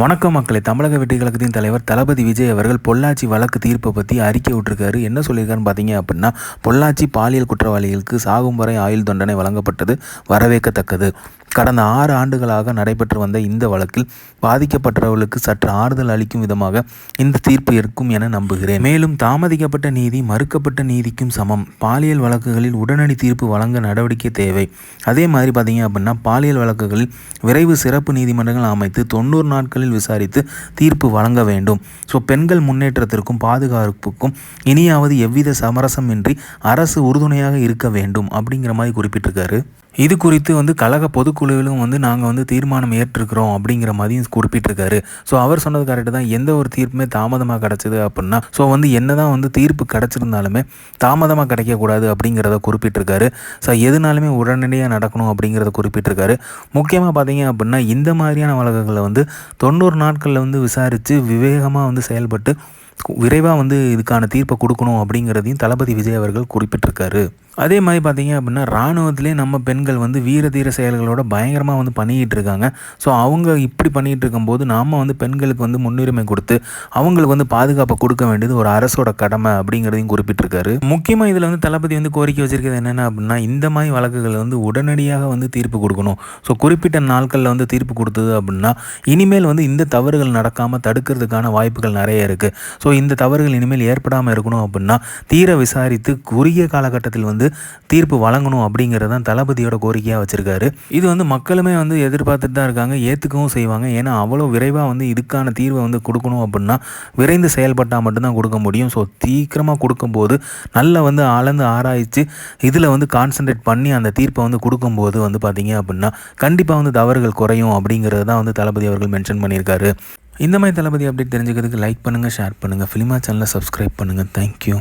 வணக்கம் மக்களை. தமிழக வெற்றி கழகத்தின் தலைவர் தளபதி விஜய் அவர்கள் பொள்ளாச்சி வழக்கு தீர்ப்பை பற்றி அறிக்கை விட்டுருக்காரு. என்ன சொல்லியிருக்காருன்னு பார்த்தீங்க அப்படின்னா பொள்ளாச்சி பாலியல் குற்றவாளிகளுக்கு சாகும் வரை ஆயுள் தண்டனை வழங்கப்பட்டது வரவேற்கத்தக்கது. கடந்த ஆறு ஆண்டுகளாக நடைபெற்று வந்த இந்த வழக்கில் பாதிக்கப்பட்டவர்களுக்கு சற்று ஆறுதல் அளிக்கும் விதமாக இந்த தீர்ப்பு இருக்கும் என நம்புகிறேன். மேலும் தாமதிக்கப்பட்ட நீதி மறுக்கப்பட்ட நீதிக்கும் சமம். பாலியல் வழக்குகளில் உடனடி தீர்ப்பு வழங்க நடவடிக்கை தேவை. அதே மாதிரி பார்த்தீங்க அப்படின்னா பாலியல் வழக்குகளில் விரைவு சிறப்பு நீதிமன்றங்கள் அமைத்து தொண்ணூறு நாட்களில் விசாரித்து தீர்ப்பு வழங்க வேண்டும். ஸோ பெண்கள் முன்னேற்றத்திற்கும் பாதுகாப்புக்கும் இனியாவது எவ்வித சமரசமின்றி அரசு உறுதுணையாக இருக்க வேண்டும் அப்படிங்கிற மாதிரி குறிப்பிட்டிருக்காரு. இது குறித்து வந்து கழக பொதுக்குழுவிலும் வந்து நாங்கள் வந்து தீர்மானம் ஏற்றிருக்கிறோம் அப்படிங்கிற மாதிரியும் குறிப்பிட்டிருக்காரு. ஸோ அவர் சொன்னது கரெக்டு தான். எந்த ஒரு தீர்ப்புமே தாமதமாக கிடச்சிது அப்படின்னா ஸோ வந்து என்ன தான் வந்து தீர்ப்பு கிடச்சிருந்தாலுமே தாமதமாக கிடைக்கக்கூடாது அப்படிங்கிறத குறிப்பிட்டிருக்காரு. ஸோ எதுனாலுமே உடனடியாக நடக்கணும் அப்படிங்கிறத குறிப்பிட்டிருக்காரு. முக்கியமாக பார்த்தீங்க அப்படின்னா இந்த மாதிரியான வழக்குகளை வந்து தொண்ணூறு நாட்களில் வந்து விசாரித்து விவேகமாக வந்து செயல்பட்டு விரைவாக வந்து இதுக்கான தீர்ப்பை கொடுக்கணும் அப்படிங்கிறதையும் தளபதி விஜய் அவர்கள் குறிப்பிட்டிருக்காரு. அதே மாதிரி பார்த்தீங்க அப்படின்னா இராணுவத்திலே நம்ம பெண்கள் வந்து வீர தீர செயல்களோட பயங்கரமாக வந்து பண்ணிக்கிட்டு இருக்காங்க. ஸோ அவங்க இப்படி பண்ணிகிட்டு இருக்கும்போது நாம் வந்து பெண்களுக்கு வந்து முன்னுரிமை கொடுத்து அவங்களுக்கு வந்து பாதுகாப்பை கொடுக்க வேண்டியது ஒரு அரசோட கடமை அப்படிங்கிறதையும் குறிப்பிட்டிருக்காரு. முக்கியமாக இதில் வந்து தளபதி வந்து கோரிக்கை வச்சிருக்கிறது என்னென்ன அப்படின்னா இந்த மாதிரி வழக்குகள் வந்து உடனடியாக வந்து தீர்ப்பு கொடுக்கணும். ஸோ குறிப்பிட்ட நாட்களில் வந்து தீர்ப்பு கொடுத்தது அப்படின்னா இனிமேல் வந்து இந்த தவறுகள் நடக்காமல் தடுக்கிறதுக்கான வாய்ப்புகள் நிறைய இருக்குது ஸோ இந்த தவறுகள் இனிமேல் ஏற்படாமல் இருக்கணும் அப்படின்னா தீர விசாரித்து குறுகிய காலகட்டத்தில் வந்து வந்து தீர்ப்பு வழங்கணும் அப்படிங்கிறது தான் தளபதியோட கோரிக்கையாக வச்சுருக்காரு. இது வந்து மக்களுமே வந்து எதிர்பார்த்துட்டு தான் இருக்காங்க ஏற்றுக்கவும் செய்வாங்க. ஏன்னா அவ்வளோ விரைவாக வந்து இதுக்கான தீர்வை வந்து கொடுக்கணும் அப்படின்னா விரைந்து செயல்பட்டால் மட்டும்தான் கொடுக்க முடியும். ஸோ சீக்கிரமாக கொடுக்கும்போது நல்லா வந்து அளந்து ஆராய்ச்சி இதில் வந்து கான்சன்ட்ரேட் பண்ணி அந்த தீர்ப்பை வந்து கொடுக்கும்போது வந்து பார்த்தீங்க அப்படின்னா கண்டிப்பாக வந்து தவறுகள் குறையும் அப்படிங்கிறது தான் வந்து தளபதி அவர்கள் மென்ஷன் பண்ணியிருக்காரு. இந்த மாதிரி தளபதி அப்டேட் தெரிஞ்சுக்கிறதுக்கு லைக் பண்ணுங்கள் ஷேர் பண்ணுங்கள் ஃபிலிமா சேனலை சப்ஸ்கிரைப் பண்ணுங்கள் தேங்க்யூ